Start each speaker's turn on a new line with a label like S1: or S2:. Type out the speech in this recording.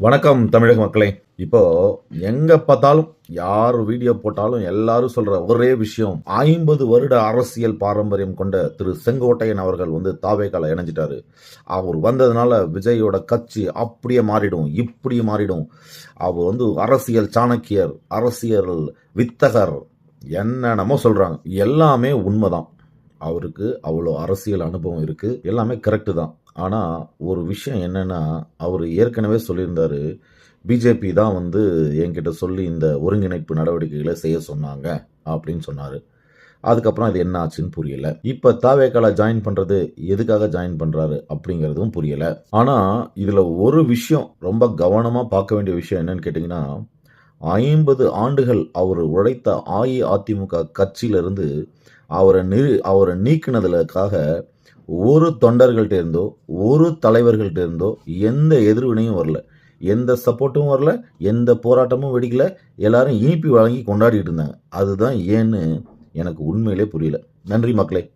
S1: வணக்கம் தமிழக மக்களே. இப்போ எங்க பார்த்தாலும் யார் வீடியோ போட்டாலும் எல்லாரும் சொல்ற ஒரே விஷயம் ஐம்பது வருட அரசியல் பாரம்பரியம் கொண்ட திரு செங்கோட்டையன் அவர்கள் வந்து தாவேக்கால இணைஞ்சிட்டாரு. அவர் வந்ததுனால விஜயோட கட்சி அப்படியே மாறிடும் இப்படி மாறிடும். அவர் வந்து அரசியல் சாணக்கியர் அரசியல் வித்தகர் என்னென்னமோ சொல்றாங்க. எல்லாமே உண்மைதான். அவருக்கு அவ்வளோ அரசியல் அனுபவம் இருக்குது எல்லாமே கரெக்டு தான். ஆனால் ஒரு விஷயம் என்னென்னா அவர் ஏற்கனவே சொல்லியிருந்தார் பிஜேபி தான் வந்து என்கிட்ட சொல்லி இந்த ஒருங்கிணைப்பு நடவடிக்கைகளை செய்ய சொன்னாங்க அப்படின்னு சொன்னார். அதுக்கப்புறம் இது என்ன ஆச்சுன்னு புரியல. இப்போ தாவேக்கால ஜாயின் பண்ணுறது எதுக்காக ஜாயின் பண்ணுறாரு அப்படிங்கிறதும் புரியல. ஆனால் இதில் ஒரு விஷயம் ரொம்ப கவனமாக பார்க்க வேண்டிய விஷயம் என்னன்னு கேட்டிங்கன்னா ஐம்பது ஆண்டுகள் அவர் உழைத்த அஇஅதிமுக கட்சியிலிருந்து அவரை நிறு அவரை நீக்கினதுக்காக ஒரு தொண்டர்கள்ட்ட இருந்தோ ஒரு தலைவர்கள்ட்ட இருந்தோ எந்த எதிர்வினையும் வரல. எந்த சப்போர்ட்டும் வரல எந்த போராட்டமும் வெடிக்கல. எல்லாரும் இனிப்பி வழங்கி கொண்டாடிட்டு இருந்தாங்க. அதுதான் ஏன்னு எனக்கு உண்மையிலே புரியல. நன்றி மக்களே.